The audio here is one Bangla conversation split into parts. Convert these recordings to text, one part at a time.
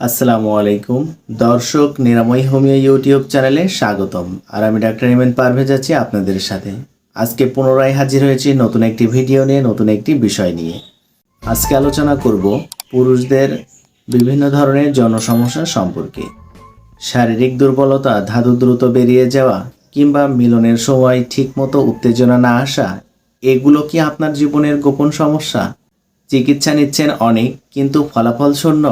আসসালামু আলাইকুম। দর্শক নিরাময় হোমিও ইউটিউব চ্যানেলে স্বাগতম। আর আমি ডাক্তার ইমেন পারভেজ আছি আপনাদের সাথে। আজকে পুনরায় হাজির হয়েছি নতুন একটি ভিডিও নিয়ে, নতুন একটি বিষয় নিয়ে। আজকে আলোচনা করব পুরুষদের বিভিন্ন ধরনের জনসমস্যা সম্পর্কে। শারীরিক দুর্বলতা, ধাতু দ্রুত বেরিয়ে যাওয়া, কিংবা মিলনের সময় ঠিকমতো উত্তেজনা না আসা, এগুলো কি আপনার জীবনের গোপন সমস্যা? চিকিৎসা নিচ্ছেন অনেক, কিন্তু ফলাফল শূন্য।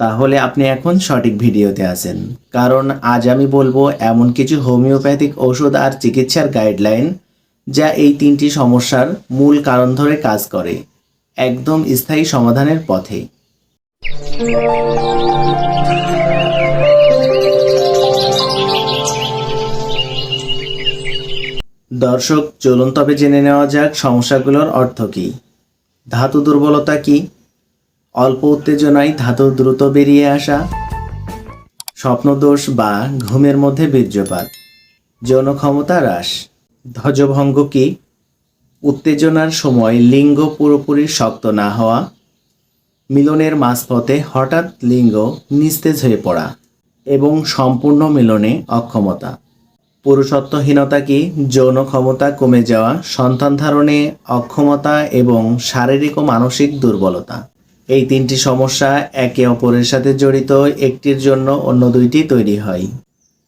তাহলে আপনি এখন সঠিক ভিডিওতে আছেন। কারণ আজ আমি বলব এমন কিছু হোমিওপ্যাথিক ওষুধ আর চিকিৎসার গাইডলাইন যা এই তিনটি সমস্যার মূল কারণ ধরে কাজ করে, একদম স্থায়ী সমাধানের পথে। দর্শক, চলুন তবে জেনে নেওয়া যাক সমস্যাগুলোর অর্থ কী। ধাতু দুর্বলতা কী? অল্প উত্তেজনায় ধাতু দ্রুত বেরিয়ে আসা। স্বপ্নদোষ বা ঘুমের মধ্যে বীর্যপাত। যৌন ক্ষমতা হ্রাস। ধ্বজভঙ্গ কি? উত্তেজনার সময় লিঙ্গ পুরোপুরি শক্ত না হওয়া। মিলনের মাঝপথে হঠাৎ লিঙ্গ নিস্তেজ হয়ে পড়া এবং সম্পূর্ণ মিলনে অক্ষমতা। পুরুষত্বহীনতা কি? যৌন ক্ষমতা কমে যাওয়া, সন্তান ধারণে অক্ষমতা এবং শারীরিক ও মানসিক দুর্বলতা। এই তিনটি সমস্যা একে অপরের সাথে জড়িত, একটির জন্য অন্য দুইটি তৈরি হয়।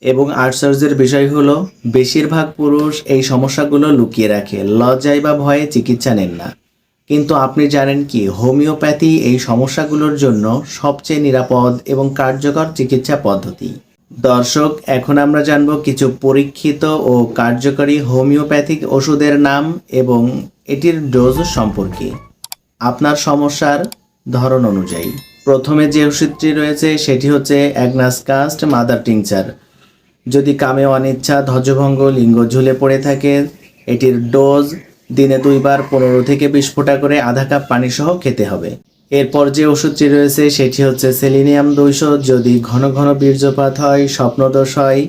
এবং আশ্চর্যের বিষয় হলো, বেশিরভাগ পুরুষ এই সমস্যাগুলো লুকিয়ে রাখে, লজ্জায় বা ভয়ে চিকিৎসা নেন না। কিন্তু আপনি জানেন কি, হোমিওপ্যাথি এই সমস্যাগুলোর জন্য সবচেয়ে নিরাপদ এবং কার্যকর চিকিৎসা পদ্ধতি। দর্শক, এখন আমরা জানব কিছু পরীক্ষিত ও কার্যকরী হোমিওপ্যাথিক ওষুধের নাম এবং এটির ডোজ সম্পর্কে। আপনার সমস্যার ধরন অনুযায়ী। প্রথমে যে ওষুধটি রয়েছে, সেটি হচ্ছে অ্যাগনাসকাস্ট মাদার টিংচার যদি কামে অনিচ্ছা ধ্বজভঙ্গ লিঙ্গ ঝুলে পড়ে থাকে, এটির ডোজ দিনে দুইবার পনেরো থেকে বিশ ফোঁটা করে আধা কাপ পানি সহ খেতে হবে। এরপর যে ওষুধটি রয়েছে, সেটি হচ্ছে সেলিনিয়াম দুইশো। যদি ঘন ঘন বীর্যপাত হয়, স্বপ্নদোষ হয়,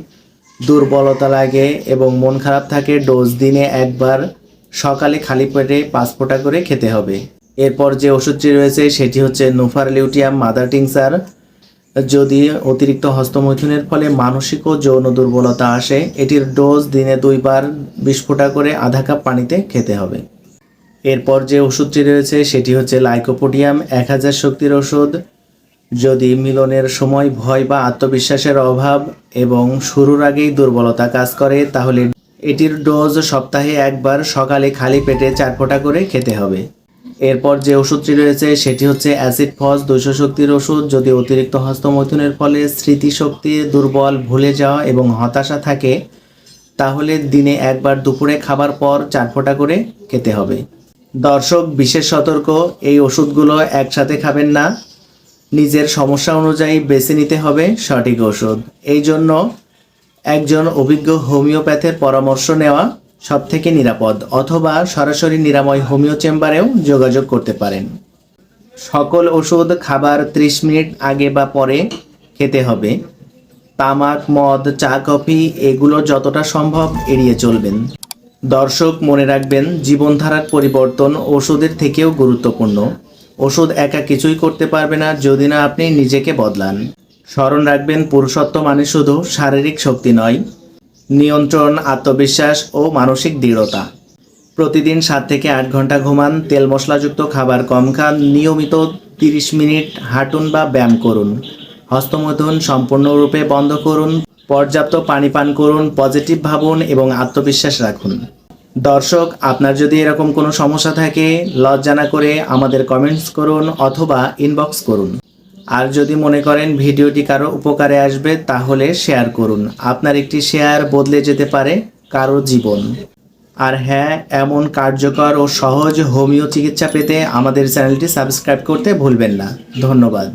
দুর্বলতা লাগে এবং মন খারাপ থাকে, ডোজ দিনে একবার সকালে খালি পেটে পাঁচ ফোঁটা করে খেতে হবে। এরপর যে ওষুধটি রয়েছে, সেটি হচ্ছে নুফার লিউটিয়াম মাদার টিংসার যদি অতিরিক্ত হস্তমৈথুনের ফলে মানসিক ও যৌন দুর্বলতা আসে, এটির ডোজ দিনে দুইবার বিশ ফোঁটা করে আধা কাপ পানিতে খেতে হবে। এরপর যে ওষুধটি রয়েছে, সেটি হচ্ছে লাইকোপোডিয়াম, এক হাজার শক্তির ওষুধ। যদি মিলনের সময় ভয় বা আত্মবিশ্বাসের অভাব এবং শুরুর আগেই দুর্বলতা কাজ করে, তাহলে এটির ডোজ সপ্তাহে একবার সকালে খালি পেটে চার ফোঁটা করে খেতে হবে। এরপর যে ওষুধটি রয়েছে, সেটি হচ্ছে অ্যাসিড ফস দুইশো শক্তির ওষুধ। যদি অতিরিক্ত হস্তমৈথুনের ফলে স্মৃতিশক্তি দুর্বল ভুলে যাওয়া এবং হতাশা থাকে, তাহলে দিনে একবার দুপুরে খাবার পর চার ফোঁটা করে খেতে হবে। দর্শক, বিশেষ সতর্ক, এই ওষুধগুলো একসাথে খাবেন না। নিজের সমস্যা অনুযায়ী বেছে নিতে হবে সঠিক ওষুধ। এই জন্য একজন অভিজ্ঞ হোমিওপ্যাথের পরামর্শ নেওয়া সব থেকে নিরাপদ অথবা সরাসরি নিরাময় হোমিও চেম্বারেও যোগাযোগ করতে পারেন। সকল ওষুধ, খাবার 30 মিনিট আগে বা পরে খেতে হবে। তামাক, মদ, চা, কফি এগুলো যতটা সম্ভব এড়িয়ে চলবেন। দর্শক, মনে রাখবেন, জীবনধারার পরিবর্তন ওষুধের থেকেও গুরুত্বপূর্ণ। ওষুধ একা কিছুই করতে পারবে না যদি না আপনি নিজেকে বদলান। স্মরণ রাখবেন, পুরুষত্ব মানে শুধু শারীরিক শক্তি নয় নিয়ন্ত্রণ, আত্মবিশ্বাস ও মানসিক দৃঢ়তা। প্রতিদিন সাত থেকে আট ঘণ্টা ঘুমান, তেল মশলাযুক্ত খাবার কম খান, নিয়মিত তিরিশ মিনিট হাঁটুন বা ব্যায়াম করুন। হস্তমৈথুন সম্পূর্ণরূপে বন্ধ করুন, পর্যাপ্ত পানি পান করুন, পজিটিভ ভাবুন এবং আত্মবিশ্বাস রাখুন। দর্শক, আপনার যদি এরকম কোনো সমস্যা থাকে, লজ্জা না করে আমাদের কমেন্টস করুন অথবা ইনবক্স করুন। আর যদি মনে করেন ভিডিওটি কারও উপকারে আসবে, তাহলে শেয়ার করুন। আপনার একটি শেয়ার বদলে যেতে পারে কারও জীবন। আর হ্যাঁ এমন কার্যকর ও সহজ হোমিও চিকিৎসা পেতে আমাদের চ্যানেলটি সাবস্ক্রাইব করতে ভুলবেন না। ধন্যবাদ।